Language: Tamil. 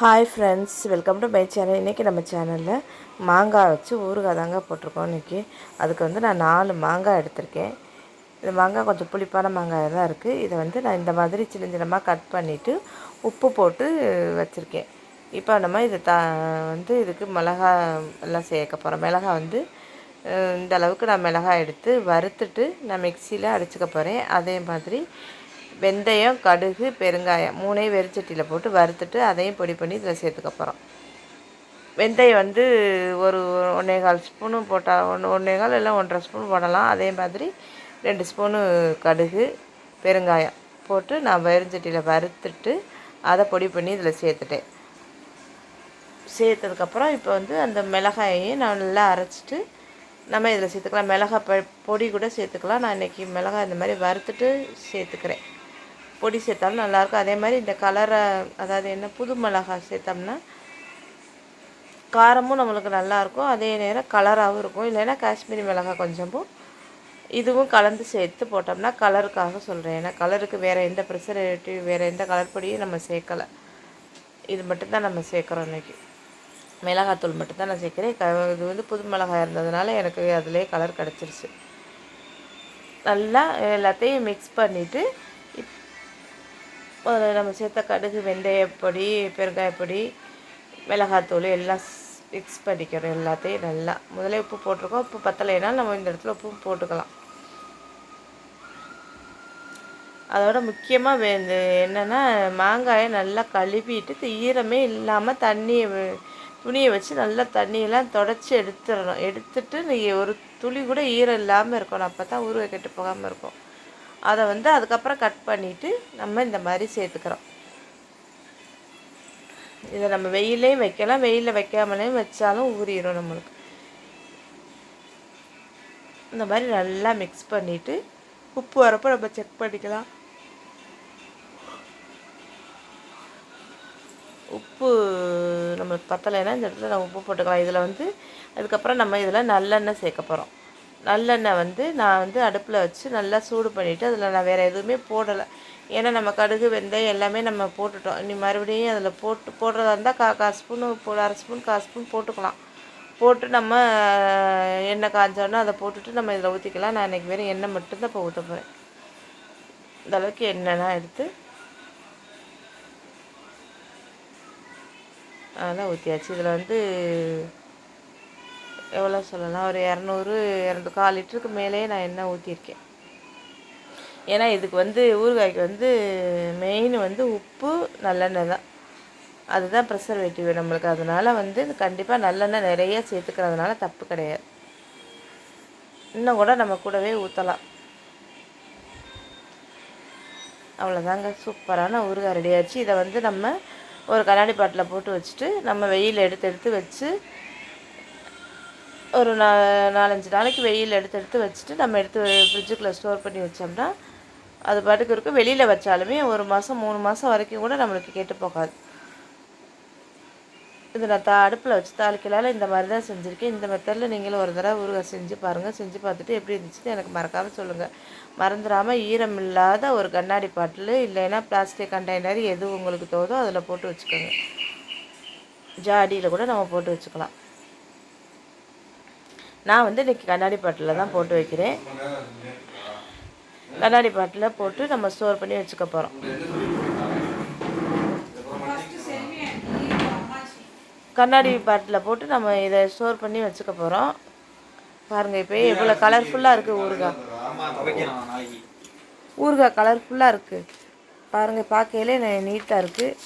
Hi friends welcome to my channel இன்றைக்கி நம்ம சேனலில் மாங்காய் வச்சு ஊறுகாய் தாங்க போட்டிருக்கோம் இன்றைக்கி அதுக்கு வந்து நான் நாலு மாங்காய் எடுத்திருக்கேன். இந்த மாங்காய் கொஞ்சம் புளிப்பான மாங்காய் தான் இருக்குது இதை வந்து நான் இந்த மாதிரி சின்ன சின்னமாக கட் பண்ணிவிட்டு உப்பு போட்டு வச்சுருக்கேன். இப்போ நம்ம இதை த வந்து இதுக்கு மிளகா எல்லாம் சேர்க்க போகிறோம் மிளகாய் வந்து இந்த அளவுக்கு நான் மிளகாய் எடுத்து வறுத்துட்டு நான் மிக்சியில் அடிச்சுக்க போகிறேன் அதே மாதிரி வெந்தயம் கடுகு பெருங்காயம் மூணையும் வெறிச்சட்டியில் போட்டு வறுத்துட்டு அதையும் பொடி பண்ணி இதில் சேர்த்துக்க போகிறோம் வெந்தயம் வந்து ஒரு ஒன்றே கால் ஸ்பூனும் போட்டால் ஒன்று ஒன்றே கால் இல்லை ஒன்றரை ஸ்பூன் போடலாம். அதே மாதிரி ரெண்டு ஸ்பூனு கடுகு பெருங்காயம் போட்டு நான் வெறிஞ்சட்டியில் வறுத்துட்டு அதை பொடி பண்ணி இதில் சேர்த்துட்டேன். சேர்த்ததுக்கப்புறம் இப்போ வந்து அந்த மிளகாயையும் நான் நல்லா அரைச்சிட்டு நம்ம இதில் சேர்த்துக்கலாம். மிளகாய் பொடி கூட சேர்த்துக்கலாம். நான் இன்றைக்கி மிளகாய் இந்த மாதிரி வறுத்துட்டு சேர்த்துக்கிறேன். பொடி சேர்த்தாலும் நல்லாயிருக்கும். அதே மாதிரி இந்த கலரை அதாவது என்ன புது மிளகாய் சேர்த்தோம்னா காரமும் நம்மளுக்கு நல்லாயிருக்கும். அதே நேரம் கலராகவும் இருக்கும். இல்லைன்னா காஷ்மீரி மிளகாய் கொஞ்சமும் இதுவும் கலந்து சேர்த்து போட்டோம்னா கலருக்காக சொல்கிறேன் ஏன்னா கலருக்கு வேறு எந்த ப்ரிசர்வேட்டிவ் வேறு எந்த கலர் பொடியும் நம்ம சேர்க்கலை. இது மட்டும்தான் நம்ம சேர்க்குறோம் இன்றைக்கி மிளகாத்தூள் மட்டும்தான் நான் சேர்க்குறேன். க இது வந்து புது மிளகாய் இருந்ததுனால எனக்கு அதிலே கலர் கிடச்சிருச்சு. நல்லா எல்லாத்தையும் மிக்ஸ் பண்ணிவிட்டு முதல்ல நம்ம சேர்த்த கடுகு வெந்தயப்பொடி பெருங்காயப்பொடி மிளகாத்தூள் எல்லாம் மிக்ஸ் பண்ணிக்கிறோம் எல்லாத்தையும் நல்லா. முதல்ல உப்பு போட்டிருக்கோம். உப்பு பத்தலைன்னா நம்ம இந்த இடத்துல உப்பும் போட்டுக்கலாம். அதோட முக்கியமாக வே என்னென்னா மாங்காயை நல்லா கழுவிட்டு ஈரமே இல்லாமல் தண்ணியை துணியை வச்சு நல்லா தண்ணியெல்லாம் தொடச்சி எடுத்துடணும். எடுத்துட்டு நீங்கள் ஒரு துளி கூட ஈரம் இல்லாமல் இருக்கணும். அப்போ தான் ஊறுகாய் கெட்டு போகாமல் இருக்கும். அதை வந்து அதுக்கப்புறம் கட் பண்ணிவிட்டு நம்ம இந்த மாதிரி சேர்த்துக்கிறோம். இதை நம்ம வெயிலையும் வைக்கலாம். வெயிலில் வைக்காமலேயும் வச்சாலும் ஊறிடும் நம்மளுக்கு. இந்த மாதிரி நல்லா மிக்ஸ் பண்ணிவிட்டு உப்பு வரப்போ நம்ம செக் பண்ணிக்கலாம். உப்பு நம்மளுக்கு பத்தலைன்னா இந்த இடத்துல நம்ம உப்பு போட்டுக்கலாம். இதில் வந்து அதுக்கப்புறம் நம்ம இதில் நல்லெண்ணெய் சேர்க்க போகிறோம். நல்லெண்ணெய் வந்து நான் வந்து அடுப்பில் வச்சு நல்லா சூடு பண்ணிவிட்டு அதில் நான் வேறு எதுவுமே போடலை. ஏன்னா நம்ம கடுகு வெந்தயம் எல்லாமே நம்ம போட்டுட்டோம். இனி மறுபடியும் அதில் போட்டு போடுறதா இருந்தால் கா கால் ஸ்பூனு போ அரை ஸ்பூன் கால் ஸ்பூன் போட்டுக்கலாம். போட்டு நம்ம எண்ணெய் காஞ்சோன்னா அதை போட்டுட்டு நம்ம இதில் ஊற்றிக்கலாம் நான் இன்றைக்கி வெறும் எண்ணெய் மட்டும்தான் இப்போ ஊற்ற போகிறேன் இந்தளவுக்கு எண்ணெய்லாம் எடுத்து அதெல்லாம் ஊற்றியாச்சு இதில் வந்து எவ்வளோ சொல்லலாம்? ஒரு இரநூறு இரநூறு கால் லிட்டருக்கு மேலேயே நான் எண்ணெய் ஊற்றிருக்கேன் ஏன்னா இதுக்கு வந்து ஊறுகாய்க்கு வந்து மெயின் வந்து உப்பு நல்லெண்ணெய் தான். அதுதான் ப்ரிசர்வேட்டிவ் நம்மளுக்கு. அதனால வந்து கண்டிப்பாக நல்லெண்ணெய் நிறைய சேர்த்துக்கிறதுனால தப்பு கிடையாது. இன்னும் கூட நம்ம கூடவே ஊற்றலாம் அவ்வளோதாங்க. சூப்பரான ஊறுகாய் ரெடி ஆச்சு இதை வந்து நம்ம ஒரு கண்ணாடி பாட்டில் போட்டு வச்சுட்டு நம்ம வெயில் எடுத்து எடுத்து வச்சு ஒரு நா நாலஞ்சு நாளைக்கு வெளியில் எடுத்து எடுத்து வச்சுட்டு நம்ம எடுத்து ஃப்ரிட்ஜுக்குள்ளே ஸ்டோர் பண்ணி வச்சோம்னா அது பாட்டுக்கு இருக்கும். வெளியில் வச்சாலுமே ஒரு மாதம் மூணு மாதம் வரைக்கும் கூட நம்மளுக்கு கேட்டு போகாது. இது நான் தா அடுப்பில் வச்சு தாளிக்கலால் இந்த மாதிரி தான் செஞ்சுருக்கேன். இந்த மெத்தடில் நீங்களும் ஒரு தடவை ஊறுகாய் செஞ்சு பாருங்கள் செஞ்சு பார்த்துட்டு எப்படி இருந்துச்சுன்னு எனக்கு மறக்காமல் சொல்லுங்கள் மறந்துடாமல் ஈரம் இல்லாத ஒரு கண்ணாடி பாட்டில் இல்லைன்னா பிளாஸ்டிக் கண்டெய்னர் எது உங்களுக்கு தோதோ அதில் போட்டு வச்சுக்கோங்க. ஜாடியில் கூட நம்ம போட்டு வச்சுக்கலாம். நான் வந்து இன்றைக்கி கண்ணாடி பாட்டில் தான் போட்டு வைக்கிறேன். கண்ணாடி பாட்டில் போட்டு நம்ம ஸ்டோர் பண்ணி வச்சுக்க போகிறோம் கண்ணாடி பாட்டில் போட்டு நம்ம இதை ஸ்டோர் பண்ணி வச்சுக்க போகிறோம் பாருங்கள் இப்போ எவ்வளோ கலர்ஃபுல்லாக இருக்குது ஊறுகாய். ஊறுகாய் கலர்ஃபுல்லாக இருக்குது பாருங்கள் பார்க்கையிலே நீட்டாக இருக்குது